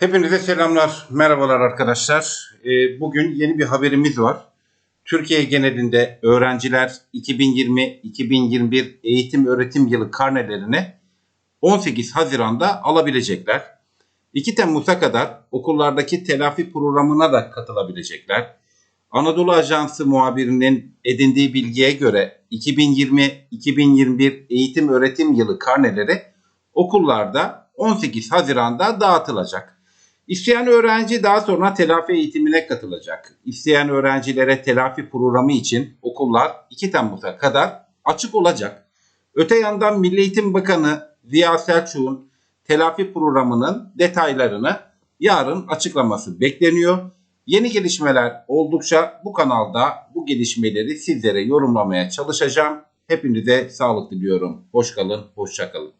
Hepinize selamlar, merhabalar arkadaşlar. Ee, Bugün yeni bir haberimiz var. Türkiye genelinde öğrenciler 2020-2021 eğitim öğretim yılı karnelerini 18 Haziran'da alabilecekler. 2 Temmuz'a kadar okullardaki telafi programına da katılabilecekler. Anadolu Ajansı muhabirinin edindiği bilgiye göre 2020-2021 eğitim öğretim yılı karneleri okullarda 18 Haziran'da dağıtılacak. İsteyen öğrenci daha sonra telafi eğitimine katılacak. İsteyen öğrencilere telafi programı için okullar 2 Temmuz'a kadar açık olacak. Öte yandan Milli Eğitim Bakanı Ziya Selçuk'un telafi programının detaylarını yarın açıklaması bekleniyor. Yeni gelişmeler oldukça bu kanalda bu gelişmeleri sizlere yorumlamaya çalışacağım. Hepinize sağlık diliyorum. Hoş kalın, hoşça kalın.